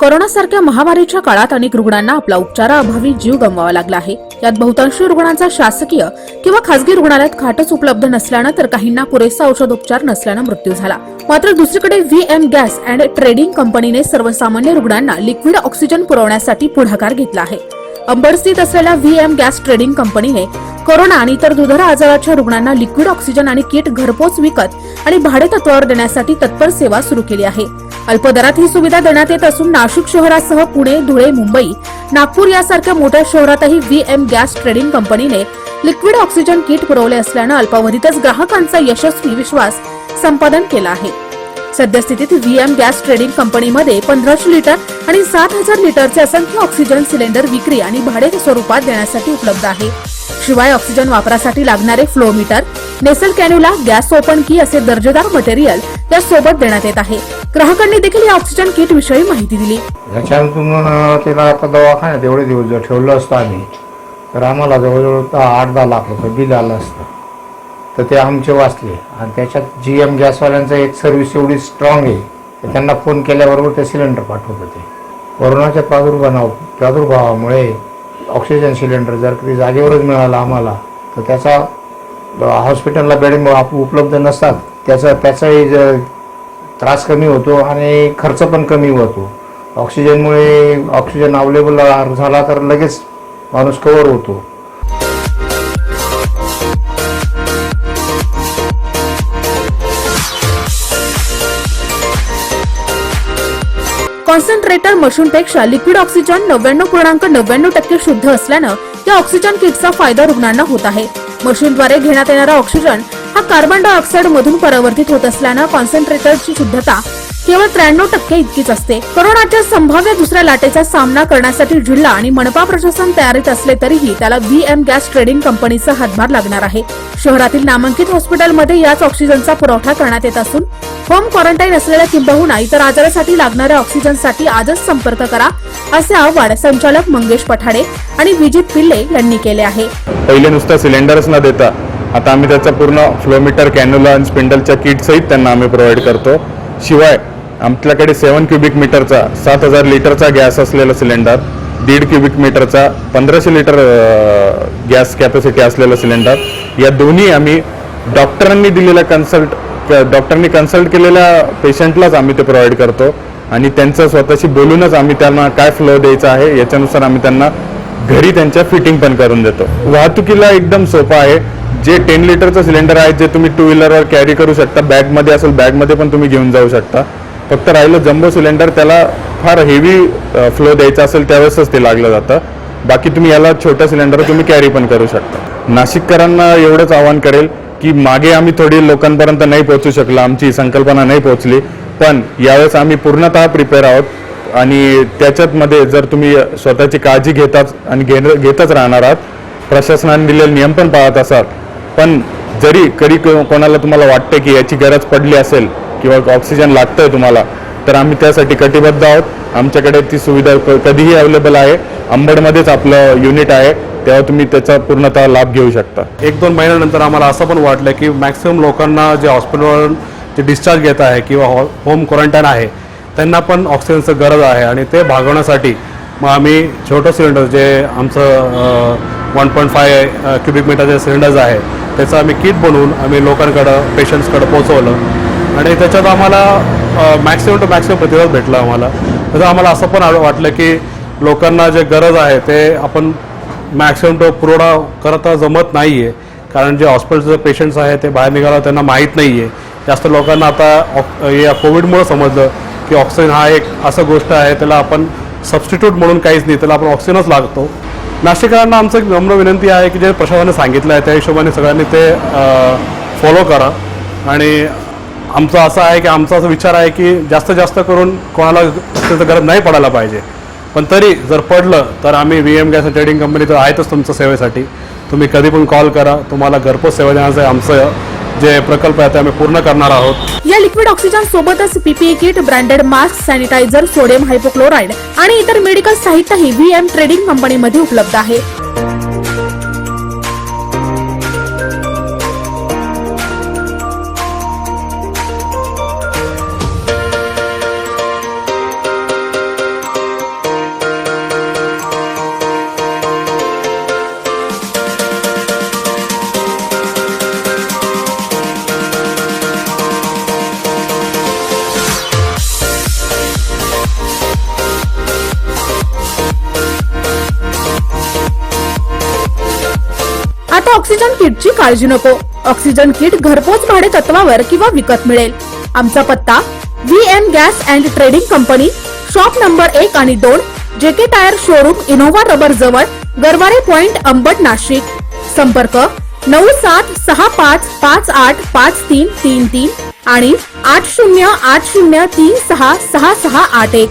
कोरोनासारख्या महामारीच्या काळात अनेक रुग्णांना आपला उपचाराअभावी जीव गमवावा लागला आहे. यात बहुतांशी रुग्णांचा शासकीय किंवा खासगी रुग्णालयात खाटच उपलब्ध नसल्यानं तर काहींना पुरेसा औषधोपचार नसल्यानं मृत्यू झाला. मात्र दुसरीकडे V M gas and trading कंपनीने सर्वसामान्य रुग्णांना लिक्विड ऑक्सिजन पुरवण्यासाठी पुढाकार घेतला आहे. अंबड स्थित असलेल्या व्ही एम गॅस ट्रेडिंग कंपनीने कोरोना आणि इतर दुधर आजाराच्या रुग्णांना लिक्विड ऑक्सिजन आणि किट घरपोच विकत आणि भाडेतत्वावर देण्यासाठी तत्पर सेवा सुरू केली आहे. अल्प दरात ही सुविधा देण्यात येत असून नाशिक शहरासह पुणे धुळे मुंबई नागपूर यासारख्या मोठ्या शहरातही व्ही एम गॅस ट्रेडिंग कंपनीने लिक्विड ऑक्सिजन किट पुरवले असल्यानं अल्पावधीतच ग्राहकांचा यशस्वी विश्वास संपादन केला आहे. सद्यस्थितीत व्हीएम गॅस ट्रेडिंग कंपनीमध्ये पंधराशे लिटर आणि सात हजार लिटरचे असंख्य ऑक्सिजन सिलेंडर विक्री आणि भाडे स्वरूपात देण्यासाठी उपलब्ध आहे. शिवाय ऑक्सिजन वापरासाठी लागणारे flowmeter nasal cannula gas open key असे दर्जेदार मटेरियल या सोबत देण्यात येत आहे. ग्राहकांनी देखील या ऑक्सिजन किट विषयी माहिती दिली. ह्याच्यातून तिला आता दवाखान्यात एवढे दिवस जर ठेवलं असतं आम्ही तर आम्हाला जवळजवळ आठ दहा लाख रुपये बिल आलं असतं. तर ते आमचे वाचले. आणि त्याच्यात जी एम गॅसवाल्यांचं एक सर्व्हिस एवढी स्ट्रॉंग आहे की त्यांना फोन केल्याबरोबर ते सिलेंडर पाठवत होते. कोरोनाच्या प्रादुर्भाव प्रादुर्भावामुळे ऑक्सिजन सिलेंडर जर कधी जागेवरच मिळाला आम्हाला तर त्याचा हॉस्पिटलला बेड उपलब्ध नसतात. त्याचा त्याचाही ज- त्रास कमी होतो आणि खर्च पण कमी होतो. ऑक्सिजनमुळे ऑक्सिजन अवेलेबल झाला तर लगेच माणूस कव्हर होतो. कॉन्सन्ट्रेटर मशीनपेक्षा लिक्विड ऑक्सिजन नव्याण्णव पूर्णांक नव्याण्णव टक्के शुद्ध असल्यानं या ऑक्सिजन किटचा फायदा रुग्णांना होत आहे. मशीनद्वारे घेण्यात येणारा ऑक्सिजन हा कार्बन डायऑक्साईड मधून परावर्तित होत असल्यानं कॉन्सन्ट्रेटरची शुद्धता केवळ त्र्याण्णव टक्के इतकीच असते. कोरोनाच्या संभाव्य दुसऱ्या लाटेचा सामना करण्यासाठी जिल्हा आणि मनपा प्रशासन तयारीत असले तरीही त्याला व्ही एम गॅस ट्रेडिंग कंपनीचा हातभार लागणार आहे. शहरातील नामांकित हॉस्पिटलमध्ये याच ऑक्सिजनचा पुरवठा करण्यात येत असून होम क्वारंटाईन असलेल्या किंबहुना इतर आजारासाठी लागणाऱ्या ऑक्सिजनसाठी आजच संपर्क करा असे आवाहन संचालक मंगेश पठाडे आणि विजित पिल्ले यांनी केले आहे. पहिले नुसतं सिलेंडरच न देता आता आम्ही त्याचा पूर्ण फ्लोमीटर कॅन्युला आणि स्पिंडलच्या किटसहित त्यांना आम्ही प्रोव्हाइड करतो. शिवाय आपल्याकडे सेवन क्युबिक मीटरचा सात हजार लिटरचा गॅस असलेला सिलेंडर दीड क्युबिक मीटरचा पंधराशे लिटर गॅस कॅपॅसिटी असलेला सिलेंडर या दोन्ही आम्ही डॉक्टरांनी दिलेला कन्सल्ट डॉक्टरांनी कन्सल्ट केलेल्या पेशंटलाच आम्ही ते प्रोव्हाइड करतो. आणि त्यांचं स्वतःशी बोलूनच आम्ही त्यांना काय फ्लो द्यायचा आहे याच्यानुसार आम्ही त्यांना घरी त्यांच्या फिटिंग पण करून देतो. वाहतुकीला एकदम सोपं आहे. जे टेन लिटरचं सिलेंडर आहे जे तुम्ही टू व्हीलरवर कॅरी करू शकता बॅगमध्ये असेल बॅगमध्ये पण तुम्ही घेऊन जाऊ शकता. फक्त राहिलं जम्बो सिलेंडर त्याला फार हेवी फ्लो द्यायचा असेल त्यावेळेसच ते लागलं जातं. बाकी तुम्ही याला छोट्या सिलेंडर तुम्ही कॅरी पण करू शकता. नाशिककरांना एवढंच आवाहन करेल की मागे आम्ही थोडी लोकांपर्यंत नाही पोहोचू शकलो आमची संकल्पना नाही पोहोचली पण यावेळेस आम्ही पूर्णतः प्रिपेअर आहोत. आणि त्याच्यातमध्ये जर तुम्ही स्वतःची काळजी घेताच आणि घेणं घेतच राहणार आहात प्रशासनाने दिलेले नियम पण पाळत असाल पण जरी कधी को- कोणाला तुम्हाला वाटतं की याची गरज पडली असेल किंवा ऑक्सिजन लागतंय तुम्हाला तर आम्ही त्यासाठी कटिबद्ध आहोत. आमच्याकडे ती सुविधा कधीही अवेलेबल आहे. अंबडमध्येच आपलं युनिट आहे. तेव्हा तुम्ही त्याचा पूर्णतः लाभ घेऊ शकता. एक दोन महिन्यानंतर आम्हाला असं पण वाटलं की मॅक्सिमम लोकांना जे हॉस्पिटलवरून जे डिस्चार्ज घेत आहे किंवा हॉ होम क्वारंटाईन आहे त्यांना पण ऑक्सिजनचं गरज आहे आणि ते भागवण्यासाठी मग आम्ही छोटं सिलेंडर जे आमचं वन पॉईंट फाय क्युबिक मीटरचे सिलेंडर्स आहे त्याचं आम्ही किट बनवून आम्ही लोकांकडं पेशंट्सकडं पोचवलं आणि त्याच्यात आम्हाला मॅक्सिमम टू मॅक्सिमम प्रतिसाद भेटला आम्हाला. त्याचं आम्हाला असं पण वाटलं की लोकांना जे गरज आहे ते आपण मॅक्सिमम टू पुरवठा करता जमत नाही आहे कारण जे हॉस्पिटलचे पेशंट्स आहे ते बाहेर निघाला त्यांना माहीत नाही आहे जास्त लोकांना आता या कोविडमुळं समजलं की ऑक्सिजन हा एक असं गोष्ट आहे त्याला आपण सबस्टिट्यूट म्हणून काहीच नाही त्याला आपण ऑक्सिजनच लागतो. नाशिकरांना आमचं एक नम्र विनंती आहे की जे प्रशासनाने सांगितलं आहे त्या हिशोबाने सगळ्यांनी ते फॉलो करा. आणि आमचं असं आहे की आमचा असा विचार आहे की जास्तीत जास्त करून कोणाला त्याचं गरज नाही पडायला पाहिजे. पण तरी जर पडलं तर आम्ही V M gas trading company तर आहेतच तुमच्या सेवेसाठी. तुम्ही कधी पण कॉल करा तुम्हाला घरपोच सेवा देण्याचं आमचं. जे प्रकल्प आहे ते आम्ही पूर्ण करणार आहोत. या लिक्विड ऑक्सिजन सोबतच PPE kit branded mask sanitiser sodium hypochloride आणि इतर मेडिकल साहित्यही व्ही एम ट्रेडिंग कंपनीमध्ये उपलब्ध आहे. आता ऑक्सिजन किटची काळजी नको. ऑक्सिजन किट घरपोच भाडे तत्वावर किंवा विकत मिळेल. आमचा पत्ता V M gas and trading company shop number एक आणि दोन JK tyre showroom Innova rubber जवळ गरवारे पॉइंट अंबट नाशिक. संपर्क नऊ सात सहा पाच पाच आठ पाच तीन तीन तीन आणि आठ शून्य आठ शून्य तीन सहा सहा सहा आठ एक.